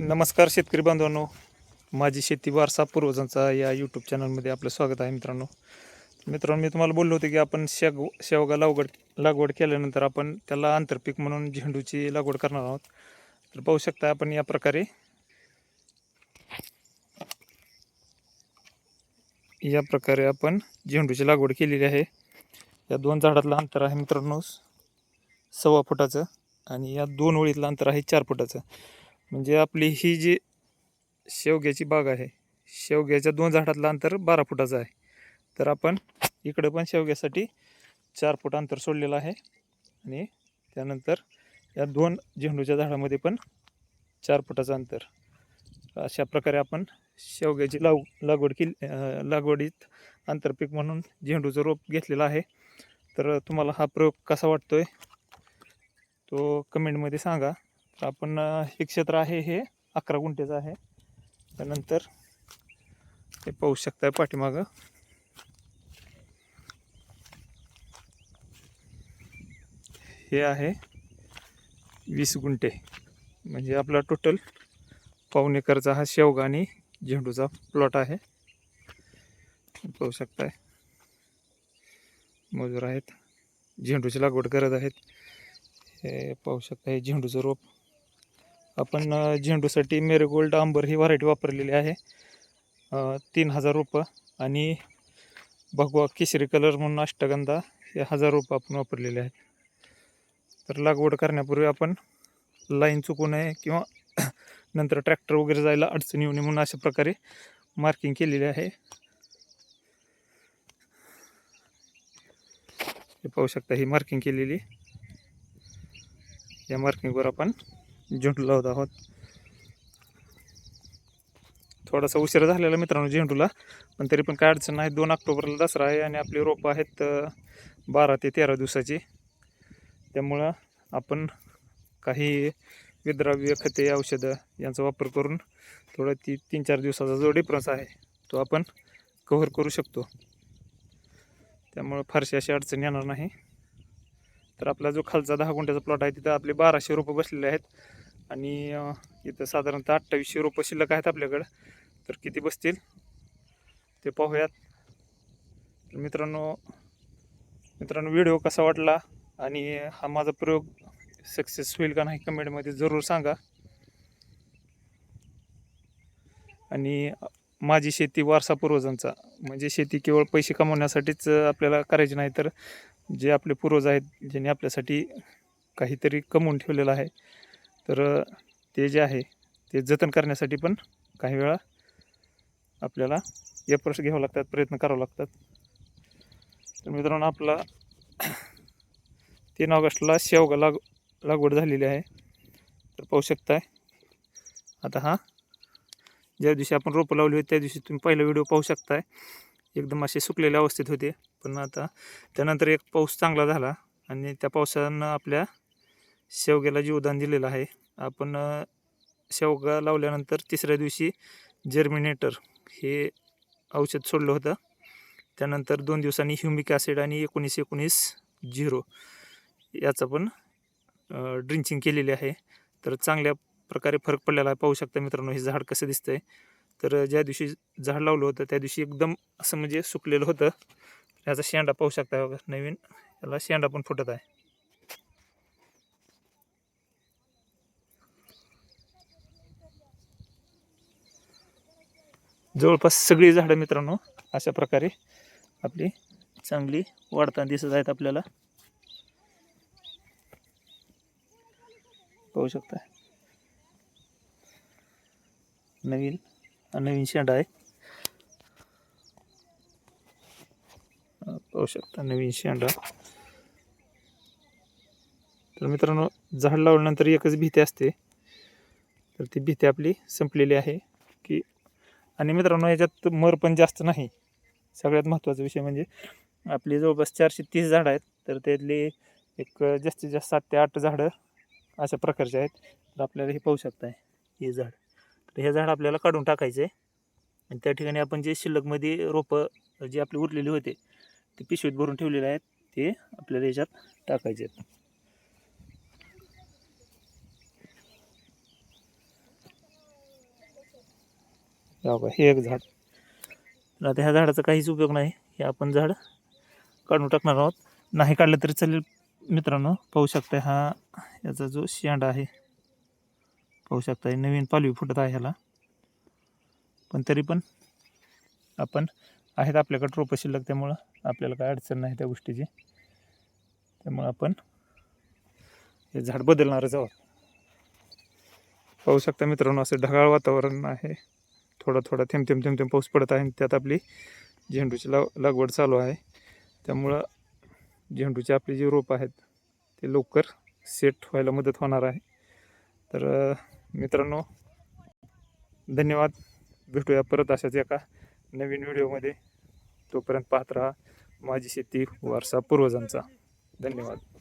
नमस्कार शेतकरी बांधवांनो. माझी शेती वारसा पूर्वजांचा या यूट्यूब चॅनलमध्ये आपलं स्वागत आहे मित्रांनो. मित्रांनो मी तुम्हाला बोललो होतो की आपण शेग शेवगा लागवड लागवड केल्यानंतर आपण त्याला आंतरपीक म्हणून झेंडूची लागवड करणार आहोत. तर पाहू शकता आपण या प्रकारे. या प्रकारे आपण झेंडूची लागवड केलेली आहे. या दोन झाडातलं अंतर आहे मित्रांनो सव्वा फुटाचं आणि या दोन ओळीतलं अंतर आहे चार फुटाचं. म्हणजे आपली ही जी शेवग्याची बाग आहे शेवग्याच्या दोन झाडातलं अंतर बारा फुटाचं आहे. तर आपण इकडं पण शेवग्यासाठी चार फूट अंतर सोडलेलं आहे आणि त्यानंतर या दोन झेंडूच्या झाडामध्ये पण चार फुटाचं अंतर. अशा प्रकारे आपण शेवग्याची लाव लागवड केली लागवडीत आंतरपीक म्हणून झेंडूचं रोप घेतलेलं आहे. तर तुम्हाला हा प्रयोग कसा वाटतो आहे तो कमेंटमध्ये सांगा. तर आपण हे क्षेत्र आहे हे अकरा गुंठेचं आहे. त्यानंतर हे पाहू शकताय पाठीमागं. हे आहे वीस गुंठे. म्हणजे आपला टोटल पाऊण एकरचा हा शेवगा आणि झेंडूचा प्लॉट आहे. पाहू शकताय. मजूर आहेत. झेंडूची लागवड करत आहेत. हे पाहू शकता हे झेंडूचं रोप आपण झेंडूसाठी मेरीगोल्ड आंबर ही व्हरायटी वापरलेली आहे. तीन हजार रुपये. आणि भगवा केशरी कलर म्हणून अष्टगंधा हे हजार रोपं आपण वापरलेले आहेत. तर लागवड करण्यापूर्वी आपण लाईन चुकू नये किंवा नंतर ट्रॅक्टर वगैरे जायला अडचण येऊ नये म्हणून अशा प्रकारे मार्किंग केलेली आहे. हे पाहू शकता ही मार्किंग केलेली. या मार्किंगवर आपण झेंडू लावत आहोत. थोडासा उशीर झालेला मित्रांनो झेंडूला पण तरी पण काय अडचण नाही. दोन ऑक्टोबरला दसरा आहे आणि आपली रोपं आहेत बारा ते तेरा दिवसाची. त्यामुळं आपण काही विद्राव्य खते औषधं यांचा वापर करून थोडं ती तीन चार दिवसाचा जो डिफरन्स आहे तो आपण कव्हर करू शकतो. त्यामुळं फारशी अशी अडचण येणार नाही. तर आपला जो खालचा दहा गुंठ्याचा प्लॉट आहे तिथं आपले बाराशे रोपं बसलेले आहेत. आणि इथं साधारणतः अठ्ठावीसशे रोपं शिल्लक आहेत आपल्याकडं. तर किती बसतील? ते पाहूयात. तर मित्रांनो मित्रांनो व्हिडिओ कसा वाटला आणि हा माझा प्रयोग सक्सेस होईल का नाही कमेंटमध्ये जरूर सांगा. आणि माझी शेती वारसा पूर्वजांचा म्हणजे शेती केवळ पैसे कमवण्यासाठीच आपल्याला करायची नाही तर जे आपले पूर्वज आहेत ज्यांनी आपल्यासाठी काहीतरी कमवून ठेवलेलं आहे तर ते जे आहे ते जतन करण्यासाठी पण काही वेळा आपल्याला एफर्ट्स घ्यावं लागतात प्रयत्न करावं लागतात. तर मित्रांनो आपला तीन ऑगस्टला शेवगा लाग लागवड झालेली आहे. तर पाहू शकताय आता हा ज्या दिवशी आपण रोपं लावली होती त्या दिवशी तुम्ही पहिला व्हिडिओ पाहू शकताय. एकदम असे सुकलेल्या अवस्थेत होते. पण आता त्यानंतर एक पाऊस चांगला झाला आणि त्या पावसानं आपल्या शेवग्याला जीवदान दिलेलं आहे. आपण शेवगा लावल्यानंतर तिसऱ्या दिवशी जर्मिनेटर हे औषध सोडलं होतं. त्यानंतर दोन दिवसांनी ह्युमिक ॲसिड आणि एकोणीस एकोणीस झिरो याचं पण ड्रिंचिंग केलेली आहे. तर चांगल्या प्रकारे फरक पडलेला आहे. पाहू शकता मित्रांनो हे झाड कसं दिसतं आहे तर ज्या दिवशी झाड लावलं होतं त्या दिवशी एकदम असं म्हणजे सुकलेलं होतं. याचा शेंडा पाहू शकता नवीन. याला शेंडा पण फुटत आहे. जवळपास सगळी झाडं मित्रांनो अशा प्रकारे आपली चांगली वाढताना दिसत आहेत आपल्याला. पाहू शकता. नवीन नवीन शेंडा आहे. पाहू शकता नवीन शेंडा. तर मित्रांनो झाड लावल्यानंतर एकच भीती असते. तर ती भीती आपली संपलेली आहे की आणि मित्रांनो याच्यात मर पण जास्त नाही. सगळ्यात महत्त्वाचा विषय म्हणजे आपली जवळपास चारशे तीस झाडं आहेत तर त्यातली एक जास्तीत जास्त सात ते आठ झाडं अशा प्रकारचे आहेत. तर आपल्याला हे पाहू शकताय हे झाड. तर हे झाड आपल्याला काढून टाकायचं आहे आणि त्या ठिकाणी आपण जे शिल्लकमध्ये रोपं जे आपले उरलेली होते ते पिशवीत भरून ठेवलेले आहेत ते आपल्याला याच्यात टाकायचे आहेत. बघा हे एक झाड. तर आता ह्या झाडाचा काहीच उपयोग नाही. हे आपण झाड काढून टाकणार आहोत. नाही काढलं तरी चालेल मित्रांनो. पाहू शकता हा याचा जो शेंडा आहे पाहू शकता नवीन पालवी फुटत आहे ह्याला. पण तरी पण आपण आहेत आपल्याकडे रोपं शिल्लक त्यामुळं आपल्याला काय अडचण नाही त्या गोष्टीची. त्यामुळं आपण हे झाड बदलणारच आहोत. पाहू शकता मित्रांनो असं ढगाळ वातावरण आहे. थोडा थोडा थेंब थेंब थेंब थेंब पाऊस पडत आहे आणि त्यात आपली झेंडूची लाव लागवड चालू आहे. त्यामुळं झेंडूची आपली जी रोपं आहेत ते लवकर सेट व्हायला मदत होणार आहे. तर मित्रांनो धन्यवाद. भेटूया परत अशाच एका नवीन व्हिडिओमध्ये. तोपर्यंत पाहत राहा माझी शेती वारसा पूर्वजांचा. धन्यवाद.